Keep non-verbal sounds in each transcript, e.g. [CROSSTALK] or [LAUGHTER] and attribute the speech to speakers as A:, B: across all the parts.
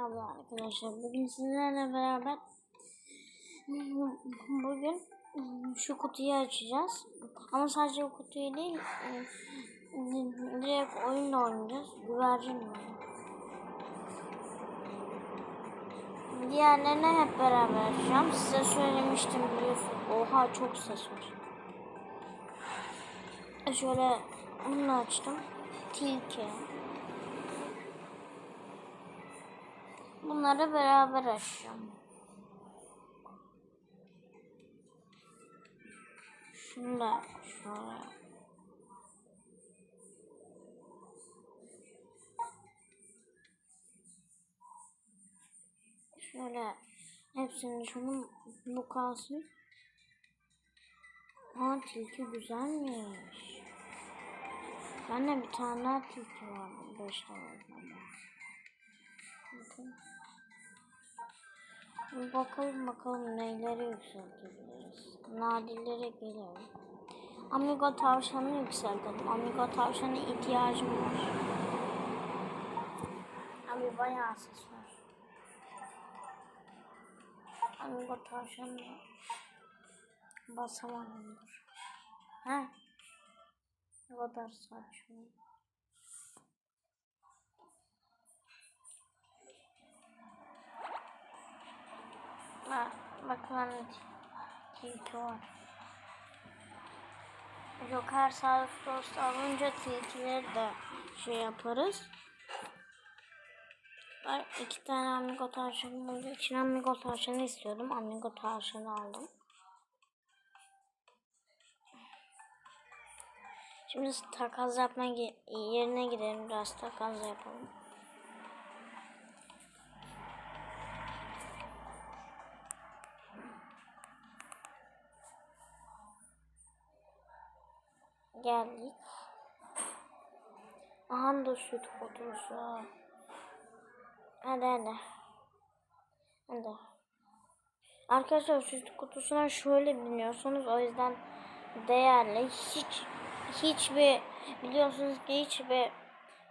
A: Merhaba arkadaşlar. Bugün sizlerle beraber bugün şu kutuyu açacağız. Ama sadece bu kutuyu değil, direkt oyunla oynayacağız. Güvercin. Diğerlerini hep beraber açacağım. Size söylemiştim biliyorsunuz. Oha çok ses var. Şöyle onu açtım. Tilki. Bunları beraber açacağım. Şunu da şöyle. Şöyle hepsini şunu bu kalsın. Aa tilki güzelmiş. Ben de bir tane daha tilki var. Beş tane. Bakın. Bakalım bakalım neyleri yükseltebiliriz. Nadirlere gelelim. Amigo tavşanı yükseltelim. Amigo tavşanı ihtiyacım var. Abi bayağı ses var. Amigo tavşanı basamadım dur. He? Ne kadar saçma. Bakın hani tilki var. Joker Sağlık Dost alınca tilkileri de şey yaparız. Ben iki tane amigo tavşanım olduğu için amigo tavşanı istiyordum. Amigo tavşanı aldım. Şimdi takas yapma yerine gidelim. Biraz takas yapalım. Geldik. Aha da süt kutusu. Hadi hadi. Hadi. Arkadaşlar süt kutusuna şöyle biniyorsunuz. O yüzden değerli. Hiç hiçbir biliyorsunuz ki hiçbir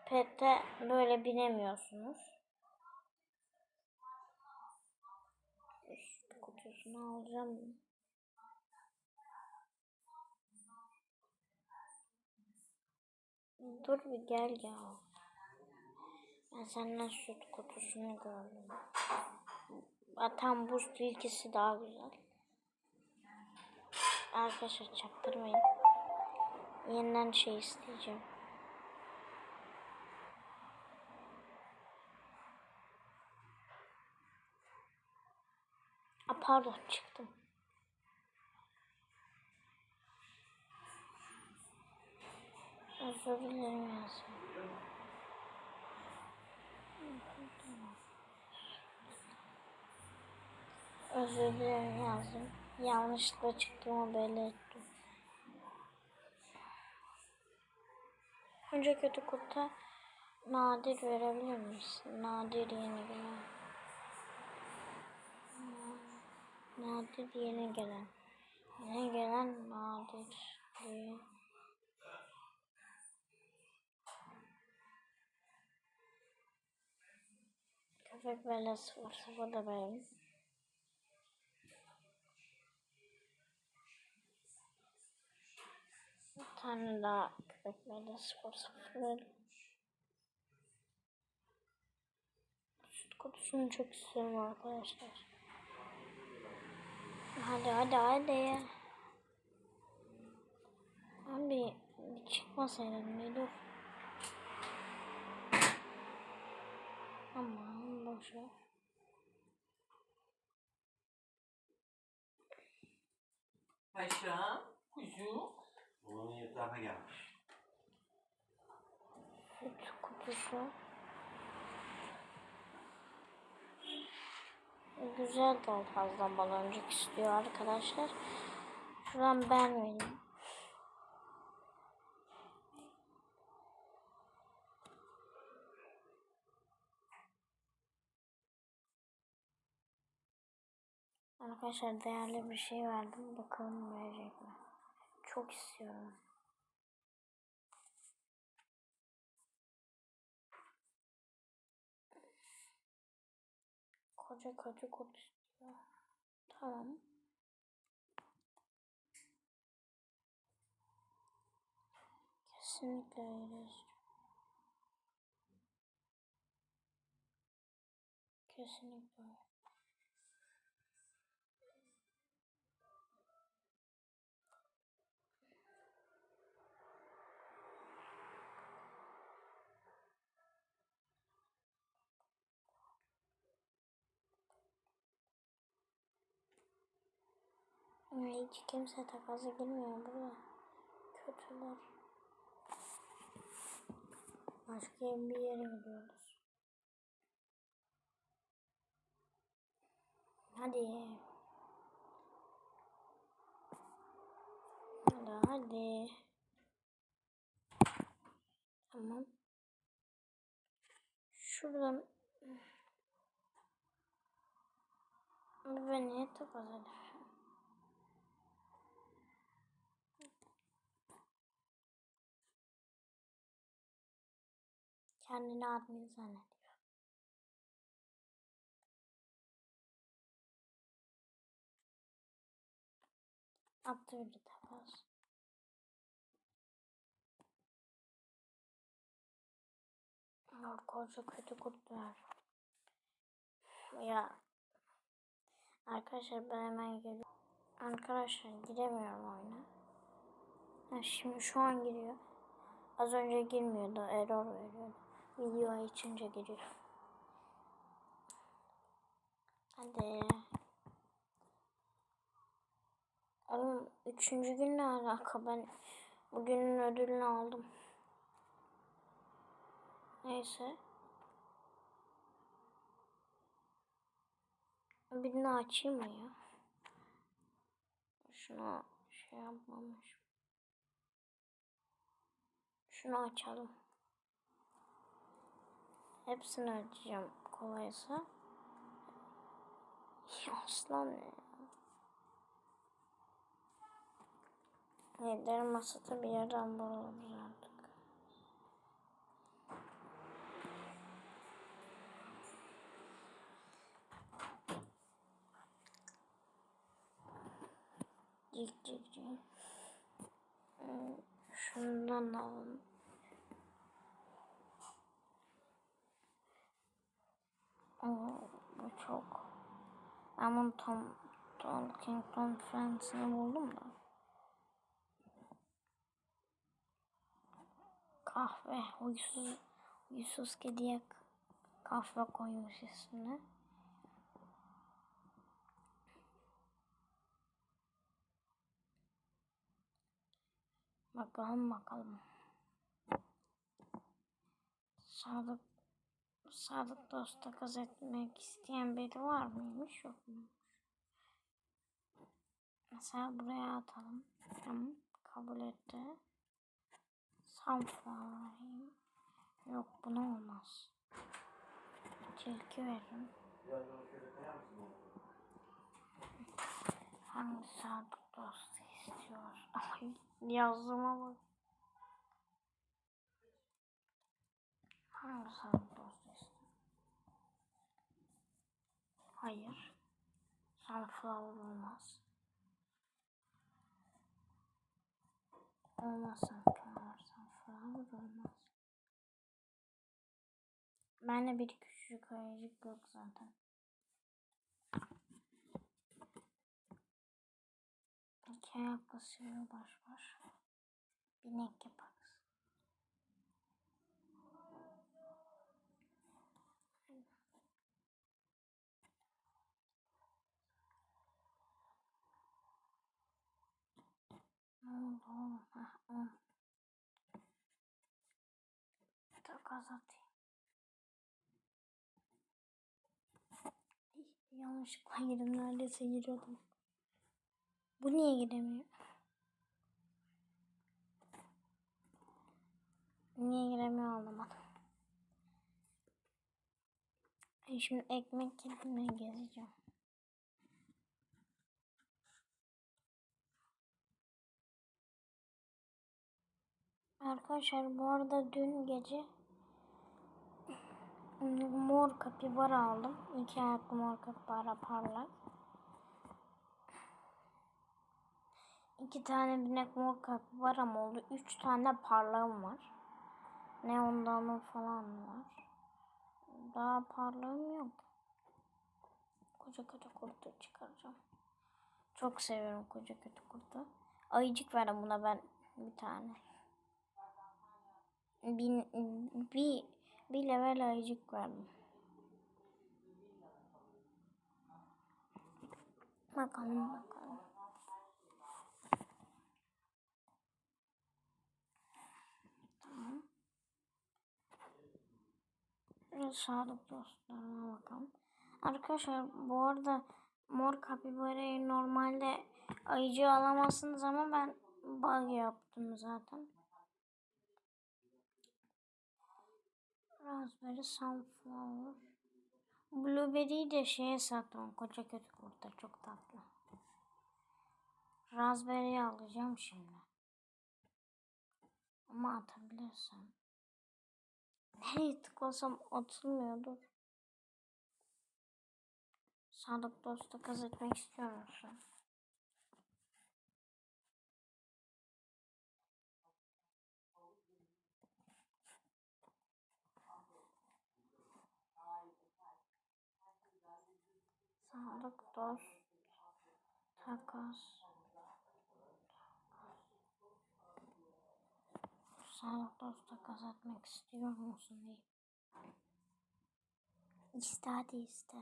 A: pette böyle binemiyorsunuz. Süt kutusunu alacağım. Dur bir gel ya. Ben senden süt kutusunu gördüm. Atan buz tilkisi daha güzel. Arkadaşlar çaktırmayın. Yeniden şey isteyeceğim. A, pardon çıktım. Dilerim yazdım. Özür dilerim yazdım. Yanlışlıkla çıktığımı belli ettim. Önce kötü kutu nadir verebilir misin? Nadir yeni gelen. Nadir yeni gelen. Yeni gelen nadir diye. Köpek belası var. Bu da benim. Bir tane daha köpek belası var. Süt kutusunu çok istiyorum arkadaşlar. Hadi hadi hadi. Abi bir çıkmasaydın bir dur. Aman boşver.
B: Paşa, kuzu.
C: Onun yatağına gelmiş.
A: Süt kutusu. Güzel daha fazla baloncuk istiyor arkadaşlar. Şuradan ben vereyim. Arkadaşlar değerli bir şey verdim. Bakalım verecek mi? Çok istiyorum. Koca kötü kurt istiyor. Tamam. Kesinlikle öyle. Kesinlikle öyle. Ama hiç kimse takasa girmiyor burada. Kötüler. Başka bir yere gidiyoruz. Hadi. Hadi hadi. Tamam. Şuradan ben niye takas edeyim? Kendini admin zannediyor. Takas. Or koca kötü kurtlar. Ya arkadaşlar ben hemen geliyorum. Arkadaşlar giremiyorum oyuna. Ha, şimdi şu an giriyor. Az önce girmiyordu. Error veriyordu. Video açınca giriyor. Hadi. Oğlum üçüncü gün ne alaka ben bugünün ödülünü aldım. Neyse. Birini açayım mı ya? Şunu şey yapmamış. Şunu açalım. Hepsini açacağım kolaysa. Aslan ya? Lider masada bir yerden buluruz artık. Cik cik cik. Hmm, Şundan alalım. Bu çok. Ben bunu Tom, Tom King Tom Friends'ini buldum da. Kahve. Huysuz, huysuz kediye kahve koymuş ismini. Bakalım bakalım. Sadık Sadık dost takas etmek isteyen biri var mıymış yok mu? Mesela buraya atalım. Tamam. Kabul etti. Sunflower'ayım. Yok buna olmaz. Tilki veririm. Hangi sadık dostu istiyor? [LAUGHS] Ay yazdığıma bak. Hangi sadık dostu istiyor? Hayır. Sunflower olmaz. Olmaz sunflower. Sunflower olmaz. Bende bir küçücük ayıcık yok zaten. İki sivri baş var. Binek yaparız. Ne oldu oğlum? Heh, on. Takas atayım. Ih, Yanlışlıkla girdim. Neredeyse giriyordum. Bu niye giremiyor? Niye giremiyor anlamadım. E Şimdi ekmek kedimle gezeceğim. Arkadaşlar bu arada dün gece Mor kapibara aldım. İki ayaklı mor kapibara parlak. İki tane binek mor kapibaram oldu. Üç tane parlağım var. Ne ondan falan var. Daha parlağım yok. Koca kötü kurtu çıkaracağım. Çok seviyorum koca kötü kurtu. Ayıcık verdim buna ben bir tane. Bir, bir, bir level ayıcık verdim. Bakalım bakalım. Tamam. Biraz sağlık dostlarına bakalım. Arkadaşlar bu arada mor kapibarayı normalde ayıcı alamazsınız ama ben bug yaptım zaten. Raspberry sunflower. Blueberry'i de şeye sattım. Koca kötü kurta çok tatlı. Raspberry'i alacağım şimdi. Ama atabilirsem. Nereye tıklasam atılmıyordur. Sadık dostu kaz etmek istiyor musun? Sadık dost takas. Sadık dost takas etmek istiyor musun diye. İste hadi iste.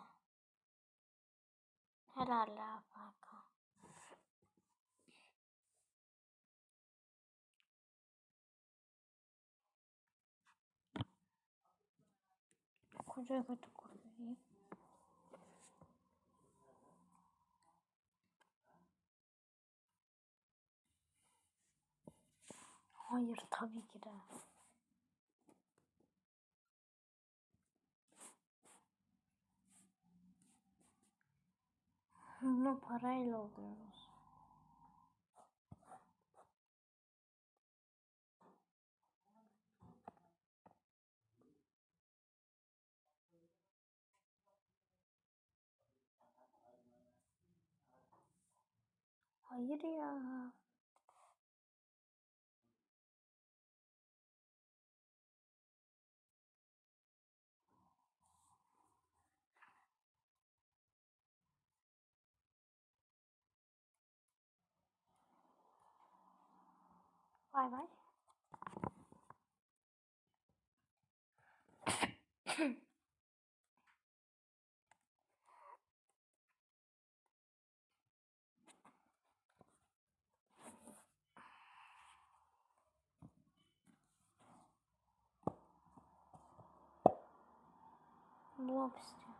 A: Helal la. Koca kötü Hayır tabii ki de. Bunu parayla alıyoruz. Hayır ya. Bay bay. Blok istiyorum.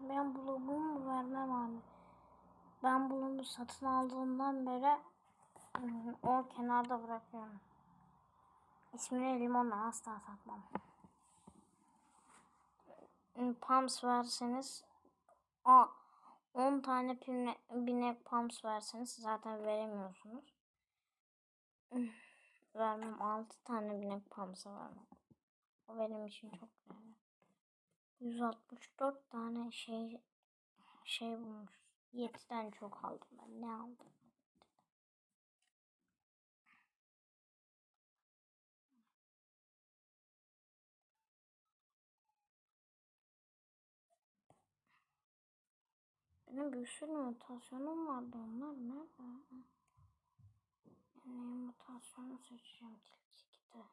A: Ben bloğumu vermem abi. Ben bunu satın aldığımdan beri o kenarda bırakıyorum. İsmini limonla asla satmam. Im, Pams verseniz a 10 tane pine, binek pams verseniz zaten veremiyorsunuz. Vermem 6 tane binek pamsa vermem. O benim için çok değerli. 164 tane şey şey bulmuş. 7'den çok aldım ben. Ne aldım? Benim bir sürü mutasyonum vardı. Onlar nerede? Yani mutasyonu seçeceğim tilki 2'de.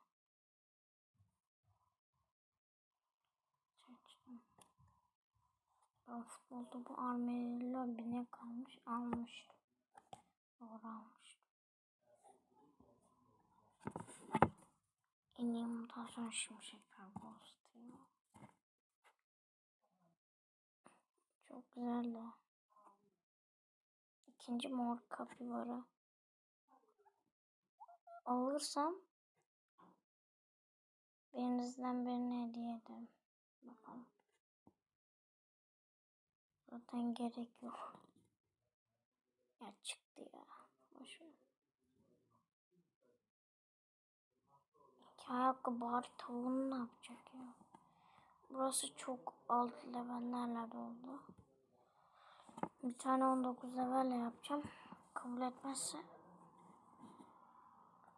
A: Seçtim. Ben futbolda bu Armelio binek kalmış almıştım. Doğru almıştım. En iyi mutasyon şimşek karbostu. Çok güzeldi. İkinci mor kapibara. Alırsam birinizden birine hediye ederim. Bakalım. Zaten gerek yok. Ya çıktı ya. Boş ver. Ayakkabı bari tavuğunu ne yapacak ya? Burası çok alt levellerle doldu. Bir tane 19 levelle yapacağım. Kabul etmezse.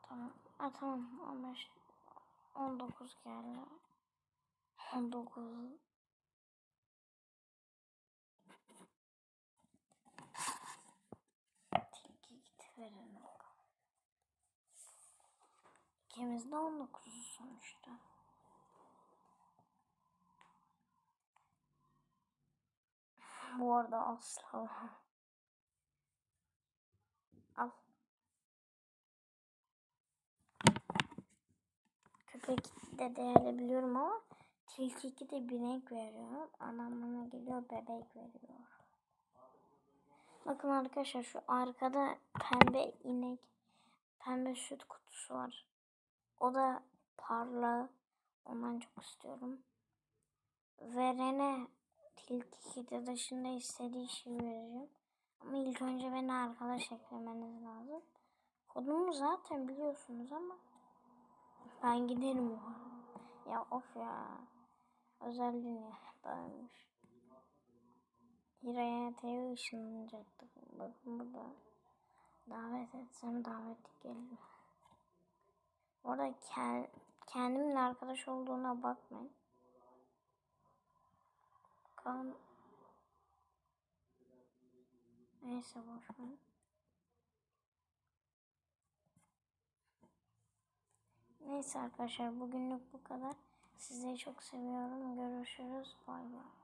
A: Tamam. Ha, tamam. 15 19 geldi. 19 Tilki git verelim. İkimiz de 19 sonuçta. Bu arada asla. Al. Köpek de değerli biliyorum ama tilki 2 de binek veriyor. Anlamına geliyor bebek veriyor. Bakın arkadaşlar şu arkada pembe inek, pembe süt kutusu var. O da parla. Ondan çok istiyorum. Verene tilki kedi dışında istediği şeyi vereceğim. Ama ilk önce beni arkadaş eklemeniz lazım. Kodumu zaten biliyorsunuz ama ben giderim o. Ya of ya. Özel dünya daymış. Hira'ya TV ışınlanacaktık. Bakın burada. Davet etsem davet gelir. Orada kend, kendimle arkadaş olduğuna bakmayın. Bakalım. Neyse boş ver. Neyse arkadaşlar bugünlük bu kadar. Sizleri çok seviyorum. Görüşürüz. Bay bay.